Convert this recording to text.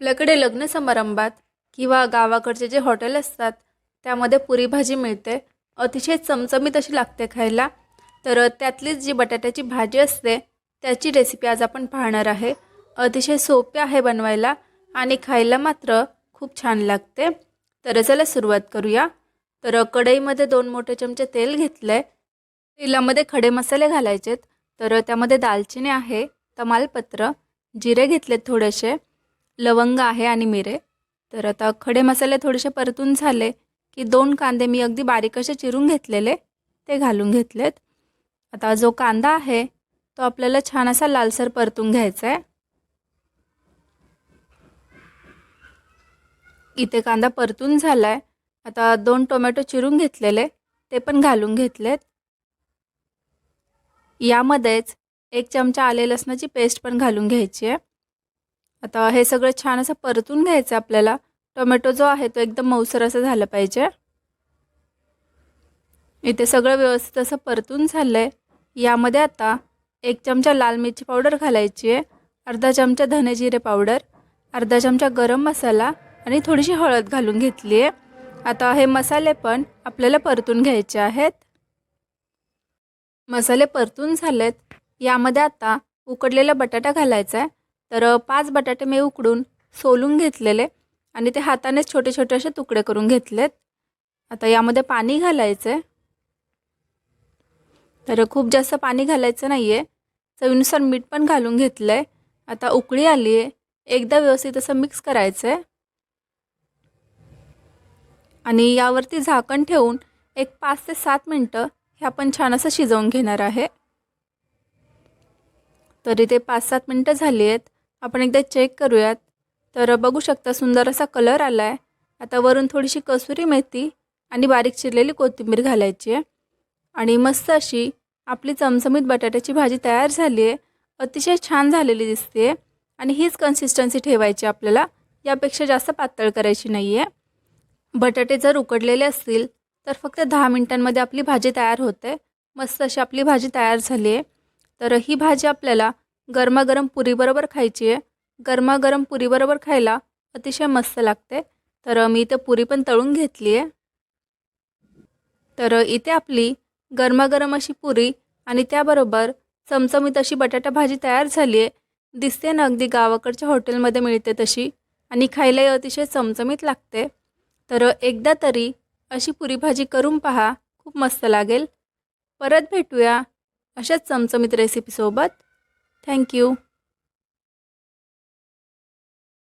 आपल्याकडे लग्न समारंभात किंवा गावाकडचे जे हॉटेल असतात त्यामध्ये पुरी भाजी मिळते. अतिशय चमचमीत अशी लागते खायला. तर त्यातलीच जी बटाट्याची भाजी असते त्याची रेसिपी आज आपण पाहणार आहे. अतिशय सोपी आहे बनवायला आणि खायला मात्र खूप छान लागते. तर चला सुरुवात करूया. तर कढईमध्ये दोन मोठे चमचे तेल घेतलं आहे तेलामध्ये खडे मसाले घालायचेत. तर त्यामध्ये दालचिनी आहे तमालपत्र जिरे घेतलेत थोडेसे. लवंग आहे आणि मिरे. तर आता खडे मसाले थोडेसे परतून झाले की दोन कांदे मी अगदी बारीक असे चिरून घेतलेले ते घालून घेतलेत. आता जो कांदा आहे तो आपल्याला छान असा लालसर परतून घ्यायचा आहे इथे कांदा परतून झाला आहे आता दोन टोमॅटो चिरून घेतलेले ते पण घालून घेतलेत. यामध्येच एक चमचा आले लसणाची पेस्ट पण घालून घ्यायची आहे आता हे सगळं छान असं परतून घ्यायचं आपल्याला. टोमॅटो जो आहे तो एकदम मऊसर असं झालं पाहिजे. इथे सगळं व्यवस्थित असं परतून झालं आहे यामध्ये आता एक चमचा लाल मिरची पावडर घालायची आहे अर्धा चमचा धने जिरे पावडर अर्धा चमचा गरम मसाला आणि थोडीशी हळद घालून घेतली आहे. आता हे मसाले पण आपल्याला परतून घ्यायचे आहेत. मसाले परतून झालेत. यामध्ये आता उकडलेला बटाटा घालायचा आहे. तर पाच बटाटे मी उकडून सोलून घेतलेले आणि ते हातानेच छोटे छोटे असे तुकडे करून घेतलेत. आता यामध्ये पाणी घालायचं आहे तर खूप जास्त पाणी घालायचं नाही आहे चवीनुसार मीठ पण घालून घेतलं आहे आता उकळी आली आहे. एकदा व्यवस्थित असं मिक्स करायचं आहे आणि यावरती झाकण ठेवून एक पाच ते सात मिनटं हे आपण छान असं शिजवून घेणार आहे. तरी ते पाच सात मिनटं झाली आहेत. आपण एकदा चेक करूयात. तर बघू शकता सुंदर असा कलर आला आहे आता वरून थोडीशी कसुरी मेथी आणि बारीक चिरलेली कोथिंबीर घालायची आहे. आणि मस्त अशी आपली चमचमीत बटाट्याची भाजी तयार झाली आहे. अतिशय छान झालेली दिसते. आणि हीच कन्सिस्टन्सी ठेवायची आपल्याला. यापेक्षा जास्त पातळ करायची नाही आहे बटाटे जर उकडलेले असतील तर फक्त दहा मिनटांमध्ये आपली भाजी तयार होते. मस्त अशी आपली भाजी तयार झाली आहे. तर ही भाजी आपल्याला गरमागरम पुरीबरोबर खायची आहे. गरमागरम पुरीबरोबर खायला अतिशय मस्त लागते. तर मी इथे पुरी पण तळून घेतली आहे. तर इथे आपली गरमागरम अशी पुरी आणि त्याबरोबर चमचमीत अशी बटाटा भाजी तयार झाली आहे. दिसते ना अगदी गावाकडच्या हॉटेलमध्ये मिळते तशी आणि खायलाही अतिशय चमचमीत लागते. तर एकदा तरी अशी पुरी भाजी करून पहा खूप मस्त लागेल. परत भेटूया अशाच चमचमीत रेसिपीसोबत থ্যাংক ইউ